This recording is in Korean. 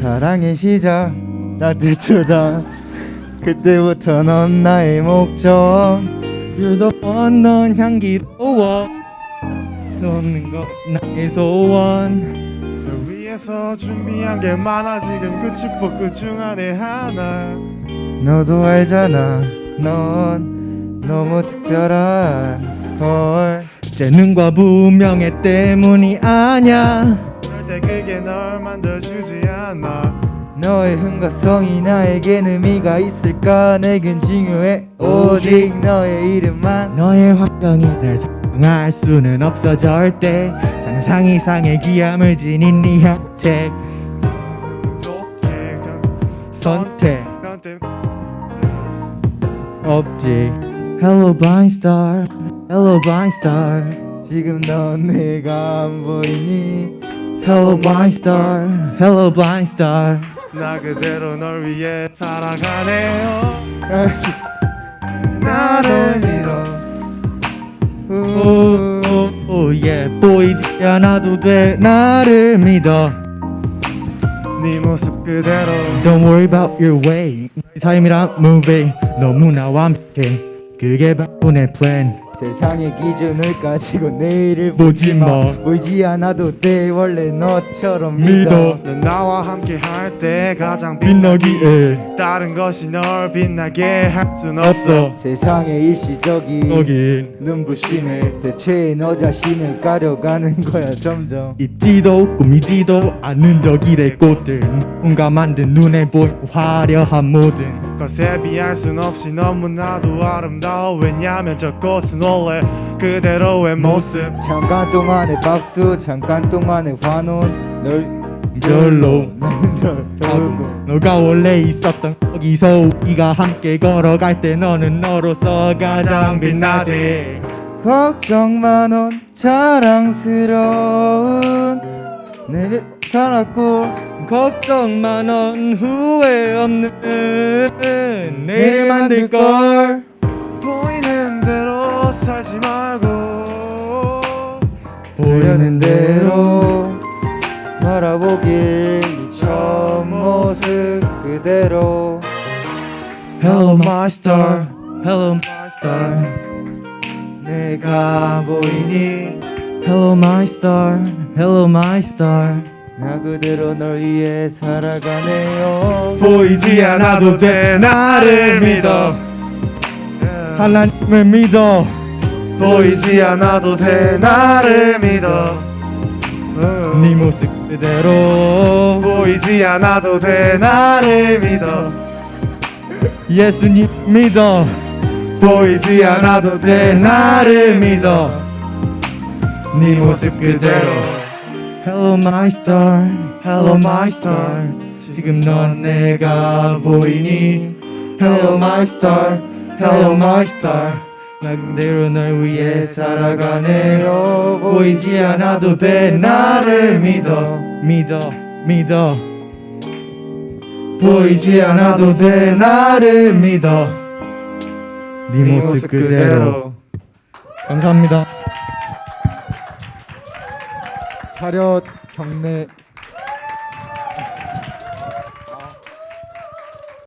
사랑의 시작. 나들 초장. 그때부터 넌 나의 목적. one 넌 향기로워 쏟는 것 나의 소원. 널 위해서 준비한 게 많아 지금 그 축복 그중 안에 하나. 너도 알잖아 넌 너무 특별한 걸. 재능과 무명의 때문이 아냐 절대 그게 널 만들어주지 않아. 너의 흥과성이 나에겐 의미가 있을까? 내겐 중요해. 오직 너의 이름만. 너의 환경이 날 설명할 수는 없어 절대. 상상 이상의 귀함을 지닌 네 혜택 좋게 선택. 없지. Hello blind star. Hello blind star. 지금 넌 내가 안 보이니 Hello blind star Hello blind star 나 그대로 널 위해 살아가네요 나를 믿어 오오예 보이지 않아도 돼 나를 믿어 네 모습 그대로 Don't worry about your way 삶이란 movie 너무나 완벽해 그게 바로 내 plan 세상의 기준을 가지고 내일을 보지 마. 보이지 않아도 돼. 원래 너처럼 믿어. 넌 나와 함께 할 때 가장 빛나기에. 다른 것이 널 빛나게 할 순 없어. 없어. 세상의 일시적인 거긴. 눈부심에 대체 너 자신을 가려가는 거야 점점. 입지도 꾸미지도 않은 저 길의 꽃들. 누군가 만든 눈에 보이 화려한 모든 것에 비할 순 없이 너무나도 아름다워. 왜냐면 저 꽃은 원래 그대로의 모습. 잠깐 동안의 박수 잠깐 동안의 환원. 널 별로. 나는 너가 원래 있었던 거기서 우리가 함께 걸어갈 때 너는 너로서 가장 빛나지. 걱정 마넌 자랑스러운 내를 살았고 걱정 마넌 후회 없는 내일 만들 걸. 보이는 대로 살지 말고 보려는 대로 바라보길 네 처음 모습 그대로. Hello my star. Hello my star. 내가 보이니? Hello my star. Hello my star 나 그대로 널 위해 살아가네요. 보이지 않아도 돼 나를 믿어. 하나님을 믿어. 보이지 않아도 돼 나를 믿어. 네 모습 그대로. 보이지 않아도 돼 나를 믿어. 예수님 믿어. 보이지 않아도 돼 나를 믿어. 네 모습 그대로 Hello my star. Hello my star. 지금 넌 내가 보이니? Hello my star. Hello my star. 나 그대로 널 위해 살아가네 요. 보이지 않아도 돼. 나를 믿어. 믿어 믿어. 보이지 않아도 돼. 나를 믿어. 네 모습 그대로. 감사합니다 차렷 경례